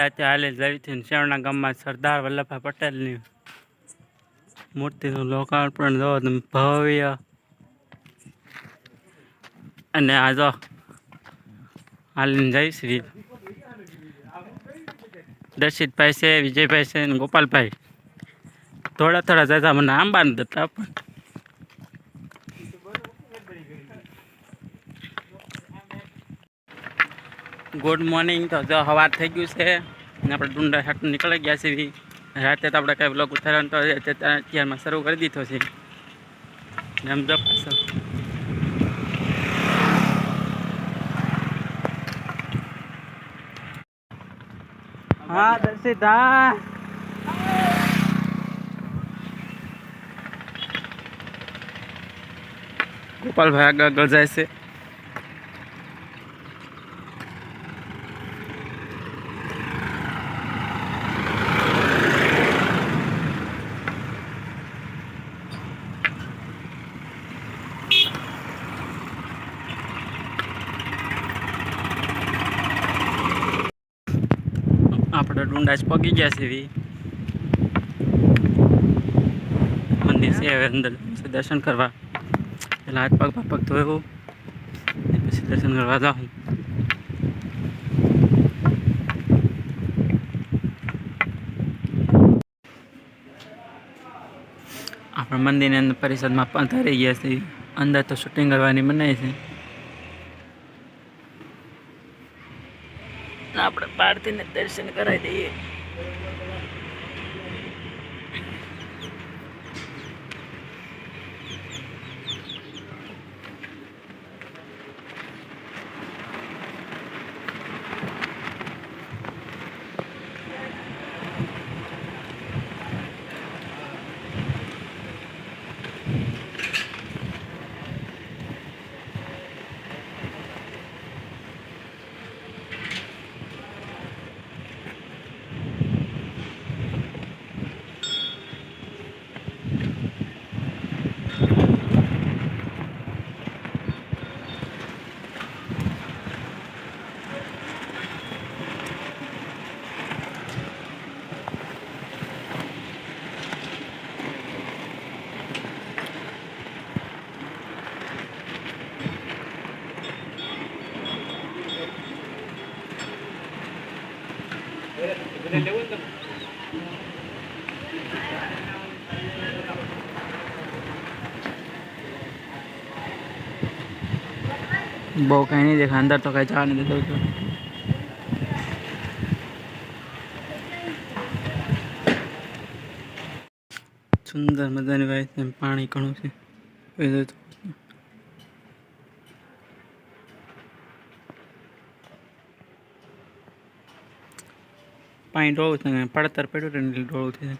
આજે હાલે છે શેરણા ગામમાં સરદાર વલ્લભભાઈ પટેલની મૂર્તિનું લોકાર્પણ જો ભવ્ય. અને આ જો હાલીને જય શ્રી દર્શિતભાઈ છે, વિજયભાઈ છે ગોપાલભાઈ. થોડા થોડા જતા મને આંબા નથી દેતા પણ. ગુડ મોર્નિંગ તો જો સવાર થઈ ગયું છે અને આપણે ડુંડા હાટ નીકળી ગયા છીએ રાતે તો આપણે કાંઈ બ્લોક ઉતારવાનો તો અત્યારમાં શરૂ કરી દીધો છે. એમ જો હા, દર્શિતા. ગોપાલભાઈ આગળ આગળ જાય છે. આપણે ડુંડા જ પગી ગયા છે મંદિર છે હવે અંદર. દર્શન કરવા. પેલા હાથ પગ પગ તો એવું પછી દર્શન કરવા જાઉં. આપણે મંદિરની અંદર પરિષદમાં પણ થઈ ગયા છે. અંદર તો શૂટિંગ કરવાની મનાય છે. આપણે પારથી દર્શન કરાવી દઈએ. બહુ કાંઈ નહીં દેખા અંદર તો કાંઈ જવા નથી દેતું સુંદર મજાની વાય છે પાણી ઘણું છે એ જો તો. పాయింట్ రోజు అవుతుంది పడతారు పెట్టు రెండు రోజు అవుతుంది